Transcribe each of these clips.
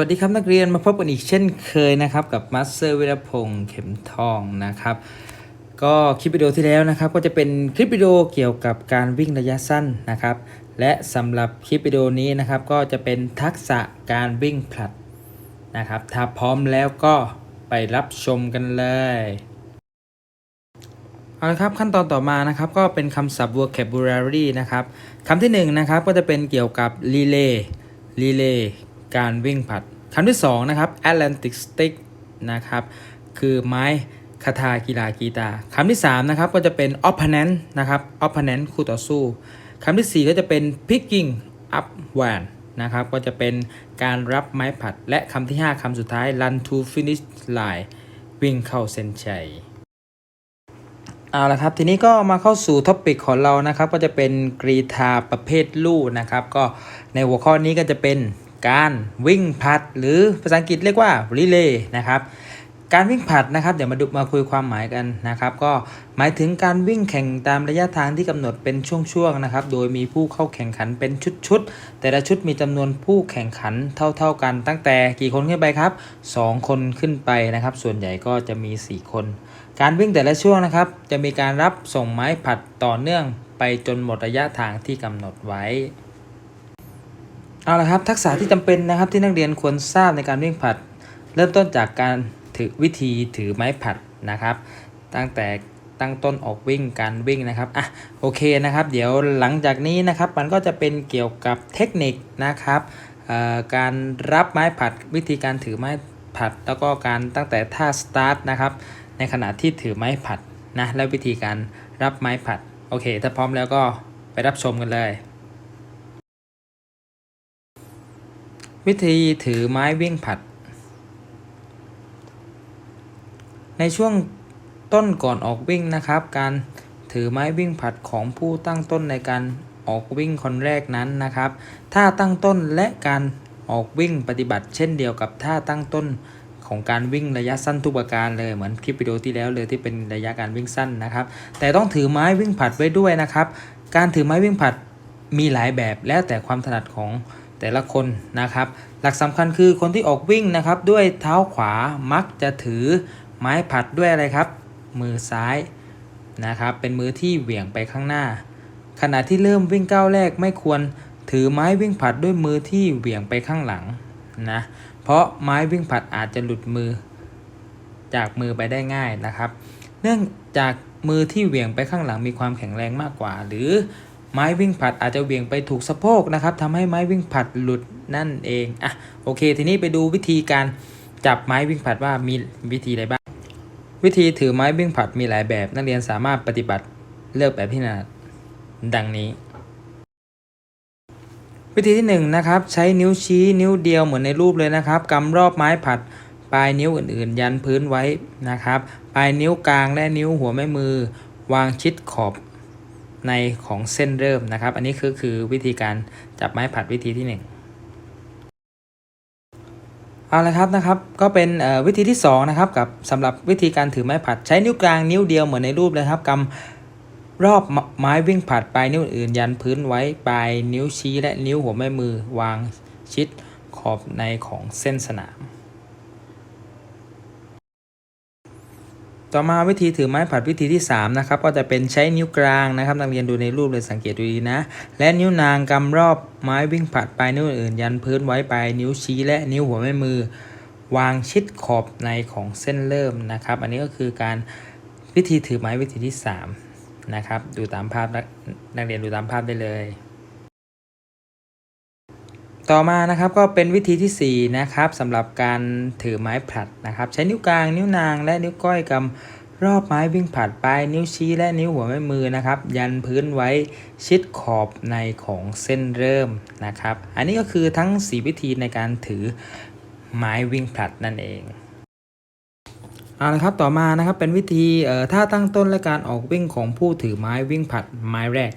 วัสดีครับนักเรียนมาพบกันอีกเช่นเคยนะครับกับมาสเตอร์วิรพงษ์เข็มทองนะครับ ก็คลิปวิดีโอที่แล้วนะครับ ก็จะเป็นคลิปวิดีโอเกี่ยวกับการวิ่งระยะสั้นนะครับ และสำหรับคลิปวิดีโอนี้นะครับ ก็จะเป็นทักษะการวิ่งผลัดนะครับ ถ้าพร้อมแล้วก็ไปรับชมกันเลยเอาละครับขั้นตอนต่อมานะครับก็เป็นคำศัพท์ vocabulary นะครับคำที่หนึ่งนะครับก็จะเป็นเกี่ยวกับ relay relay การวิ่งผลัดคำที่สองนะครับ Atlantic stick นะครับคือไม้คาถากีฬากีตาคำที่สามนะครับก็จะเป็น opponent นะครับ opponent คู่ต่อสู้คำที่สี่ก็จะเป็น picking up one นะครับก็จะเป็นการรับไม้ผัด และคำที่ห้าคำสุดท้าย run to finish line วิ่งเข้าเส้นชัยเอาละครับทีนี้ก็มาเข้าสู่ท็อปิกของเรานะครับก็จะเป็นกรีธาประเภทลู่นะครับก็ในหัวข้อนี้ก็จะเป็น การวิ่งผัด หรือภาษาอังกฤษเรียกว่า relay นะครับการวิ่งผัดนะครับเดี๋ยวมาดูมาคุยความหมายกันนะครับ ก็หมายถึงการวิ่งแข่งตามระยะทางที่กำหนดเป็นช่วงๆนะครับ โดยมีผู้เข้าแข่งขันเป็นชุดๆแต่ละชุดมีจำนวนผู้แข่งขันเท่า ๆกันตั้งแต่กี่คนขึ้นไปครับ 2 คนขึ้นไปนะครับ ส่วนใหญ่ก็จะมี 4 คน การวิ่งแต่ละช่วงนะครับ จะมีการรับส่งไม้ผัดต่อเนื่องไปจนหมดระยะทางที่กำหนดไว้ เอาละครับทักษะที่จำเป็นนะครับที่นักเรียนควรทราบในการวิ่งผลัด เริ่มต้นจากการถือวิธีถือไม้ผลัดนะครับ ตั้งแต่ตั้งต้นออกวิ่งการวิ่งนะครับอะโอเคนะครับ เดี๋ยวหลังจากนี้นะครับ มันก็จะเป็นเกี่ยวกับเทคนิคนะครับการรับไม้ผลัดวิธีการถือไม้ผลัด แล้วก็การตั้งแต่ท่าสตาร์ทนะครับในขณะที่ถือไม้ผลัดนะและวิธีการรับไม้ผลัดโอเค ถ้าพร้อมแล้วก็ไปรับชมกันเลย วิธีถือไม้วิ่งผัด ในช่วงต้นก่อนออกวิ่งนะครับ การถือไม้วิ่งผัดของผู้ตั้งต้นในการออกวิ่งคนแรกนั้นนะครับท่าตั้งต้นและการออกวิ่งปฏิบัติ เช่นเดียวกับท่าตั้งต้นของการวิ่งระยะสั้นทุกประการเลยเหมือนคลิปวิดีโอที่แล้วเลยที่เป็นระยะการวิ่งสั้นนะครับ แต่ต้องถือไม้วิ่งผัดไว้ด้วยนะครับ การถือไม้วิ่งผัดมีหลายแบบแล้วแต่ความถนัดของ แต่ละคนนะครับ หลักสำคัญคือคนที่ออกวิ่งนะครับ ด้วยเท้าขวามักจะถือไม้ผัดด้วยอะไรครับ มือซ้ายนะครับ เป็นมือที่เหวี่ยงไปข้างหน้า ขณะที่เริ่มวิ่งก้าวแรกไม่ควรถือไม้วิ่งผัดด้วยมือที่เหวี่ยงไปข้างหลังนะเพราะไม้วิ่งผัดอาจจะหลุดมือ จากมือไปได้ง่ายนะครับ เนื่องจากมือที่เหวี่ยงไปข้างหลังมีความแข็งแรงมากกว่า หรือ ไม้วิ่งผัดอาจจะเหวี่ยงไปถูกสะโพกนะครับทำให้ไม้วิ่งผัดหลุดนั่นเองอะโอเค ทีนี้ไปดูวิธีการจับไม้วิ่งผัดว่ามีวิธีอะไรบ้างวิธีถือไม้วิ่งผัดมีหลายแบบ นักเรียนสามารถปฏิบัติเลือกแบบที่ถนัดดังนี้ วิธีที่1นงนะครับใช้นิ้วชี้นิ้วเดียวเหมือนในรูปเลยนะครับกำรอบไม้ผัดปลายนิ้วอื่นๆ ยันพื้นไว้นะครับ ปลายนิ้วกลางและนิ้วหัวแม่มือ วางชิดขอบ ในของเส้นเริ่มนะครับ อันนี้คือคือวิธีการจับไม้ผัดวิธีที่ 1เอาละครับนะครับก็เป็นวิธีที่2นะครับกับสำหรับวิธีการถือไม้ผัดใช้นิ้วกลางนิ้วเดียวเหมือนในรูปเลยครับกำรอบไม้วิ่งผัดปลายนิ้วอื่น ยันพื้นไว้ปลายนิ้วชี้และนิ้วหัวแม่มือวางชิดขอบในของเส้นสนาม ต่อมาวิธีถือไม้ผัดวิธีที่3นะครับก็จะเป็นใช้นิ้วกลางนะครับนักเรียนดูในรูปเลยสังเกตดูดีนะ และนิ้วนางกำรอบไม้วิ่งผัดปลายนิ้วอื่น ยันพื้นไว้ปลายนิ้วชี้และนิ้วหัวแม่มือ วางชิดขอบในของเส้นเริ่มนะครับ อันนี้ก็คือการวิธีถือไม้วิธีที่3นะครับดูตามภาพนักนักเรียนดูตามภาพได้เลย ต่อมานะครับก็เป็นวิธีที่4นะครับสำหรับการถือไม้ผลัดนะครับ ใช้นิ้วกลางนิ้วนางและนิ้วก้อยกำรอบไม้วิ่งผลัดปลายนิ้วชี้และนิ้วหัวแม่มือนะครับ ยันพื้นไว้ชิดขอบในของเส้นเริ่มนะครับ อันนี้ก็คือทั้ง 4 วิธีในการถือไม้วิ่งผลัดนั่นเองเอาละครับต่อมานะครับเป็นวิธีเอ่อท่าตั้งต้นและการออกวิ่งของผู้ถือไม้วิ่งผลัดไม้แรก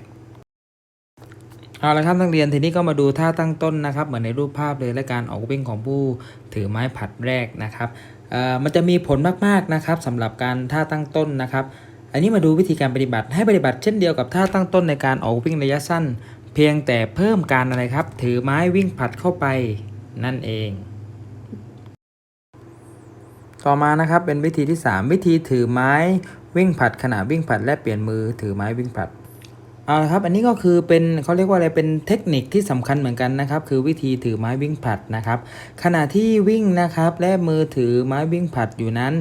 เอาละครับนักเรียนทีนี้ก็มาดูท่าตั้งต้นนะครับ เหมือนในรูปภาพเลยและการออกวิ่งของผู้ถือไม้ผัดแรกนะครับมันจะมีผลมากๆนะครับสำหรับการท่าตั้งต้นนะครับ อันนี้มาดูวิธีการปฏิบัติให้ปฏิบัติเช่นเดียวกับท่าตั้งต้นในการออกวิ่งระยะสั้น เพียงแต่เพิ่มการอะไรครับ ถือไม้วิ่งผัดเข้าไปนั่นเอง ต่อมานะครับเป็นวิธีที่ 3 วิธีถือไม้วิ่งผัดขณะวิ่งผัดและเปลี่ยนมือถือไม้วิ่งผัด เอาละครับอันนี้ก็คือเป็นเขาเรียกว่าอะไรเป็นเทคนิคที่สำคัญเหมือนกันนะครับ คือวิธีถือไม้วิ่งผัดนะครับ ขณะที่วิ่งนะครับ และมือถือไม้วิ่งผัดอยู่นั้น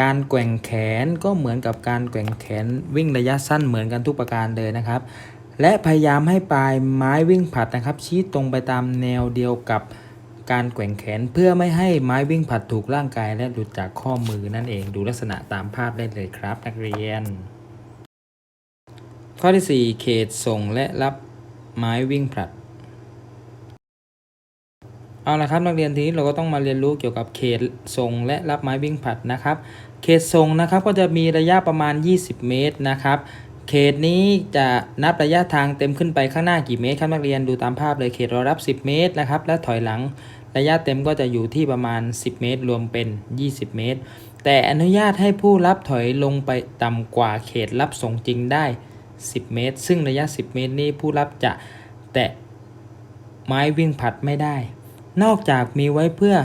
การแกว่งแขนก็เหมือนกับการแกว่งแขนวิ่งระยะสั้นเหมือนกันทุกประการเลยนะครับ และพยายามให้ปลายไม้วิ่งผัดนะครับ ชี้ตรงไปตามแนวเดียวกับการแกว่งแขนเพื่อไม่ให้ไม้วิ่งผัดถูกร่างกายและหลุดจากข้อมือนั่นเองดูลักษณะตามภาพได้เลยครับ นักเรียน ข้อที่ 4 เขตส่งและรับไม้วิ่งผลัด เอาละครับนักเรียนทีนี้เราก็ต้องมาเรียนรู้เกี่ยวกับเขตส่งและรับไม้วิ่งผลัดนะครับ เขตส่งนะครับก็จะมีระยะประมาณ 20 เมตรนะครับ เขตนี้จะนับระยะทางเต็มขึ้นไปข้างหน้ากี่เมตรครับนักเรียนดูตามภาพเลยเขตเรอรับ 10 เมตรนะครับ และถอยหลังระยะเต็มก็จะอยู่ที่ประมาณ 10 เมตร รวมเป็น 20 เมตร แต่อนุญาตให้ผู้รับถอยลงไปต่ำกว่าเขตรับส่งจริงได้ 10 เมตร ซึ่งระยะ 10 เมตรนี้ผู้รับจะแตะไม้วิ่งผลัดไม่ได้ นอกจากมีไว้เพื่อ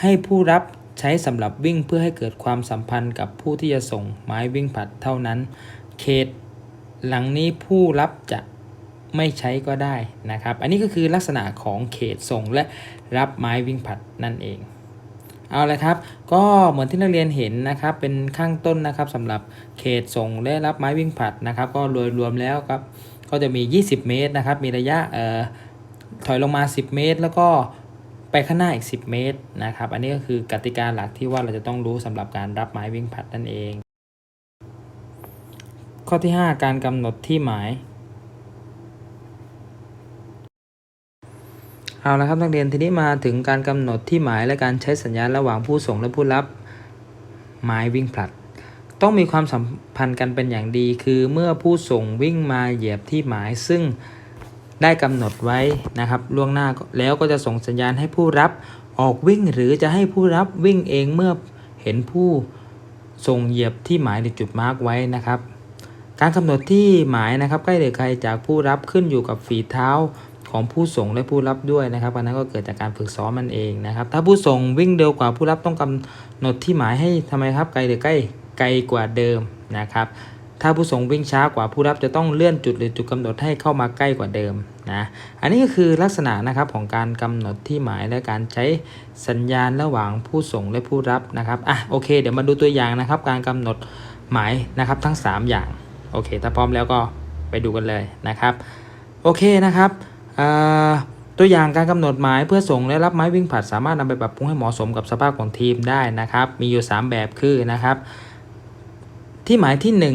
ให้ผู้รับใช้สำหรับวิ่งเพื่อให้เกิดความสัมพันธ์กับผู้ที่จะส่งไม้วิ่งผลัดเท่านั้น เขตหลังนี้ผู้รับจะไม่ใช้ก็ได้นะครับ อันนี้ก็คือลักษณะของเขตส่งและรับไม้วิ่งผลัดนั่นเอง เอาละครับ ก็เหมือนที่นักเรียนเห็นนะครับ เป็นข้างต้นนะครับสำหรับเขตส่งและรับไม้วิ่งผลัดนะครับ ก็โดยรวมแล้วครับ ก็จะมี 20 เมตรนะครับ มีระยะเอ่อถอยลงมา 10 เมตร แล้วก็ไปข้างหน้าอีก 10 เมตรนะครับ อันนี้ก็คือกติกาหลักที่ว่าเราจะต้องรู้สำหรับการรับไม้วิ่งผลัดนั่นเอง ข้อที่ 5 การกำหนดที่หมาย เอาละครับนักเรียนทีนี้มาถึงการกำหนดที่หมายและการใช้สัญญาณระหว่างผู้ส่งและผู้รับไม้วิ่งผลัด ต้องมีความสัมพันธ์กันเป็นอย่างดี คือเมื่อผู้ส่งวิ่งมาเหยียบที่หมายซึ่งได้กำหนดไว้นะครับล่วงหน้าแล้วก็จะส่งสัญญาณให้ผู้รับออกวิ่งหรือจะให้ผู้รับวิ่งเองเมื่อเห็นผู้ส่งเหยียบที่หมายในจุดมาร์กไว้นะครับ การกำหนดที่หมายนะครับใกล้หรือไกลจากผู้รับขึ้นอยู่กับฝีเท้า ของผู้ส่งและผู้รับด้วยนะครับอันนั้นก็เกิดจากการฝึกซ้อมมันเองนะครับ ถ้าผู้ส่งวิ่งเร็วกว่าผู้รับต้องกำหนดที่หมายให้ทำไมครับไกลหรือใกล้ไกลกว่าเดิมนะครับ ถ้าผู้ส่งวิ่งช้ากว่าผู้รับจะต้องเลื่อนจุดหรือจุดกำหนดให้เข้ามาใกล้กว่าเดิมนะอันนี้ก็คือลักษณะนะครับของการกำหนดที่หมายและการใช้สัญญาณระหว่างผู้ส่งและผู้รับนะครับอะโอเค เดี๋ยวมาดูตัวอย่างนะครับ การกำหนดหมายนะครับทั้ง 3 อย่างโอเค ถ้าพร้อมแล้วก็ไปดูกันเลยนะครับ โอเคนะครับ ตัวอย่างการกำหนดหมายเพื่อส่งและรับไม้วิ่งผลัดสามารถนำไปปรับปรุงให้เหมาะสมกับสภาพของทีมได้นะครับ มีอยู่ 3 แบบคือนะครับ ที่หมายที่1น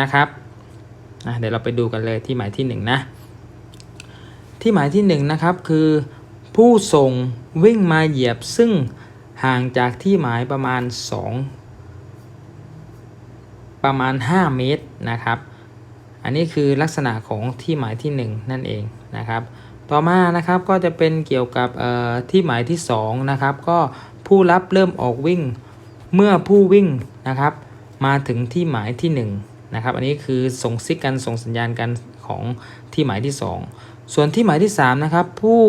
นะครับเดี๋ยวเราไปดูกันเลยที่หมายที่1นนะที่หมายที่1นนะครับคือผู้ส่งวิ่งมาเหยียบซึ่งห่างจากที่หมายประมาณ 2 ประมาณ 5 เมตรนะครับ อันนี้คือลักษณะของที่หมายที่ 1 นั่นเองนะครับ ต่อมานะครับก็จะเป็นเกี่ยวกับที่หมายที่2นะครับก็ผู้รับเริ่มออกวิ่งเมื่อผู้วิ่งนะครับ มาถึงที่หมายที่ 1 นะครับ อันนี้คือส่งซิกกันส่งสัญญาณกันของที่หมายที่ 2 ส่วนที่หมายที่3นะครับผู้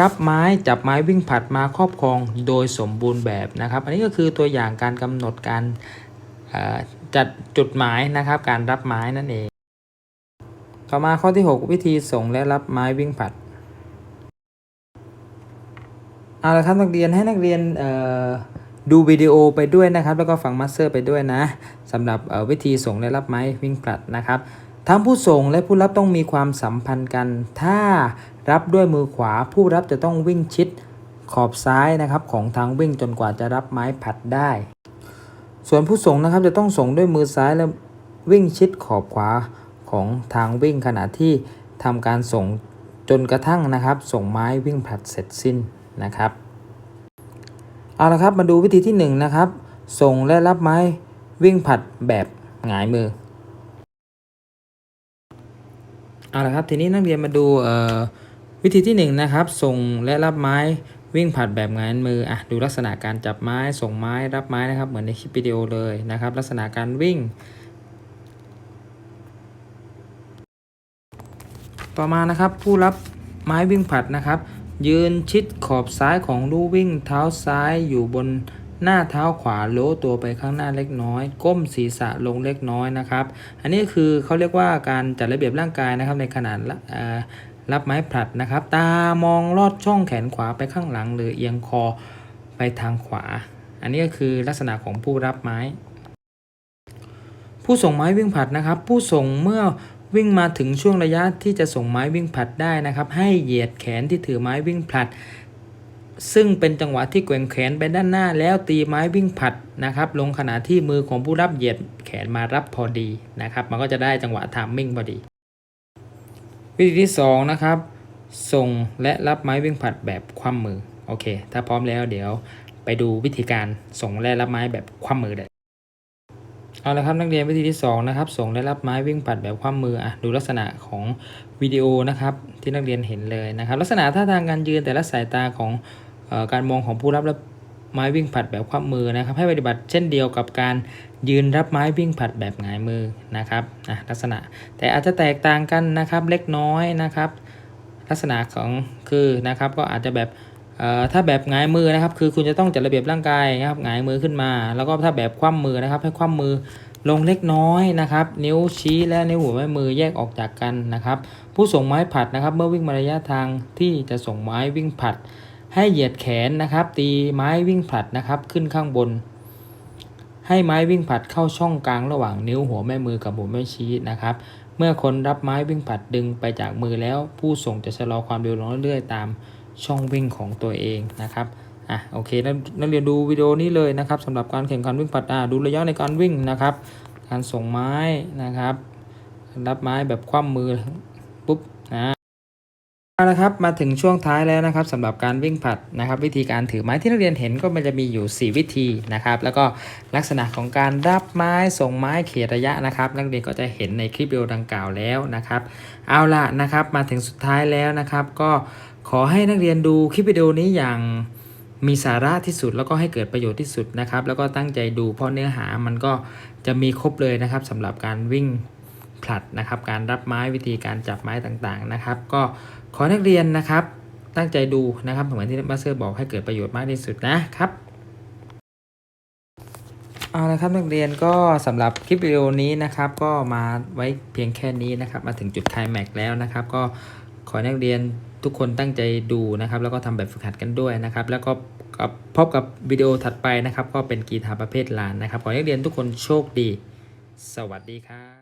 รับไม้จับไม้วิ่งผัดมาครอบครองโดยสมบูรณ์แบบนะครับ อันนี้ก็คือตัวอย่างการกำหนดการจัดจุดหมายนะครับ การรับไม้นั่นเอง ต่อมาข้อที่ 6 วิธีส่งและรับไม้วิ่งผัดเอาละครับนักเรียนให้นักเรียนดูวิดีโอไปด้วยนะครับ แล้วก็ฟังมาสเตอร์ไปด้วยนะสำหรับวิธีส่งและรับไม้วิ่งผลัดนะครับทั้งผู้ส่งและผู้รับต้องมีความสัมพันธ์กัน ถ้ารับด้วยมือขวา ผู้รับจะต้องวิ่งชิดขอบซ้ายนะครับของทางวิ่งจนกว่าจะรับไม้ผัดได้ ส่วนผู้ส่งนะครับจะต้องส่งด้วยมือซ้ายและวิ่งชิดขอบขวา ของทางวิ่งขณะที่ทำการส่งจนกระทั่งนะครับ ส่งไม้วิ่งผลัดเสร็จสิ้นนะครับเอาละครับมาดูวิธีที่1นนะครับ ส่งและรับไม้วิ่งผัดแบบหงายมือเอาละครับทีนี้นักเรียนมาดูวิธีที่1นนะครับ ส่งและรับไม้วิ่งผัดแบบหงายมืออะดูลักษณะการจับไม้ส่งไม้รับไม้นะครับเหมือนในคลิปวิดีโอเลยนะครับ ลักษณะการวิ่ง ต่อมานะครับผู้รับไม้วิ่งผัดนะครับ ยืนชิดขอบซ้ายของลู่วิ่งเท้าซ้ายอยู่บนหน้าเท้าขวาโล้ตัวไปข้างหน้าเล็กน้อย ก้มศีรษะลงเล็กน้อยนะครับ อันนี้คือเขาเรียกว่าการจัดระเบียบร่างกายนะครับในขณะละเอ่อรับไม้ผลัดนะครับ ตามองลอดช่องแขนขวาไปข้างหลัง หรือเอียงคอไปทางขวา อันนี้ก็คือลักษณะของผู้รับไม้ ผู้ส่งไม้วิ่งผลัดนะครับ ผู้ส่งเมื่อ วิ่งมาถึงช่วงระยะที่จะส่งไม้วิ่งผลัดได้นะครับ ให้เหยียดแขนที่ถือไม้วิ่งผลัด ซึ่งเป็นจังหวะที่แกว่งแขนไปด้านหน้าแล้วตีไม้วิ่งผลัดนะครับ ลงขณะที่มือของผู้รับเหยียดแขนมารับพอดีนะครับ มันก็จะได้จังหวะทามมิ่งพอดี วิธีที่สองนะครับส่งและรับไม้วิ่งผลัดแบบคว่ำมือโอเค ถ้าพร้อมแล้วเดี๋ยวไปดูวิธีการส่งและรับไม้แบบคว่ำมือเลย เอาละครับนักเรียนวิธีที่ 2 นะครับ ส่งและรับไม้วิ่งผัดแบบคว่ำมืออะดูลักษณะของวิดีโอนะครับที่นักเรียนเห็นเลยนะครับ ลักษณะท่าทางการยืนแต่ละสายตาของออการมองของผู้รับและไม้วิ่งผัดแบบคว่ำมือนะครับ ให้ปฏิบัติเช่นเดียวกับการยืนรับไม้วิ่งผัดแบบหงายมือนะครับอะลักษณะแต่อาจจะแตกต่างกันนะครับเล็กน้อยนะครับ ลักษณะของคือนะครับก็อาจจะแบบ ถ้าแบบหงายมือนะครับ คือคุณจะต้องจัดระเบียบร่างกายนะครับหงายมือขึ้นมา แล้วก็ถ้าแบบคว่ำมือนะครับ ให้คว่ำมือลงเล็กน้อยนะครับ นิ้วชี้และนิ้วหัวแม่มือแยกออกจากกันนะครับ ผู้ส่งไม้ผัดนะครับ เมื่อวิ่งมาระยะทางที่จะส่งไม้วิ่งผัด ให้เหยียดแขนนะครับ ตีไม้วิ่งผัดนะครับ ขึ้นข้างบน ให้ไม้วิ่งผัดเข้าช่องกลางระหว่างนิ้วหัวแม่มือกับหัวแม่ชี้นะครับ เมื่อคนรับไม้วิ่งผัดดึงไปจากมือแล้ว ผู้ส่งจะชะลอความเร็วลงเรื่อยๆตาม ช่องวิ่งของตัวเองนะครับอะโอเคนักนักเรียนดูวิดีโอนี้เลยนะครับสำหรับการแข่งขันวิ่งผลัดอะดูระยะในการวิ่งนะครับ การส่งไม้นะครับ รับไม้แบบคว่ำมือปุ๊บนะเอาละครับมาถึงช่วงท้ายแล้วนะครับสำหรับการวิ่งผลัดนะครับ วิธีการถือไม้ที่นักเรียนเห็นก็มันจะมีอยู่ 4 วิธีนะครับ แล้วก็ลักษณะของการรับไม้ส่งไม้เขตระยะนะครับ นักเรียนก็จะเห็นในคลิปวิดีโอดังกล่าวแล้วนะครับ เอาละนะครับ มาถึงสุดท้ายแล้วนะครับ ก็ ขอให้นักเรียนดูคลิปวิดีโอนี้อย่างมีสาระที่สุดแล้วก็ให้เกิดประโยชน์ที่สุดนะครับ แล้วก็ตั้งใจดูเพราะเนื้อหามันก็จะมีครบเลยนะครับสำหรับการวิ่งผลัดนะครับ การรับไม้วิธีการจับไม้ต่างๆนะครับ ก็ขอให้นักเรียนนะครับ ตั้งใจดูนะครับเหมือนที่มาสเตอร์บอกให้เกิดประโยชน์มากที่สุดนะครับเอาละครับนักเรียนก็สำหรับคลิปวิดีโอนี้นะครับ ก็มาไว้เพียงแค่นี้นะครับ มาถึงจุดไคลแม็กแล้วนะครับ ก็ขอให้นักเรียน ทุกคนตั้งใจดูนะครับ แล้วก็ทำแบบฝึกหัดกันด้วยนะครับ แล้วก็พบกับวิดีโอถัดไปนะครับ ก็เป็นกีตาประเภทลานนะครับ ขอให้นักเรียนทุกคนโชคดี สวัสดีครับ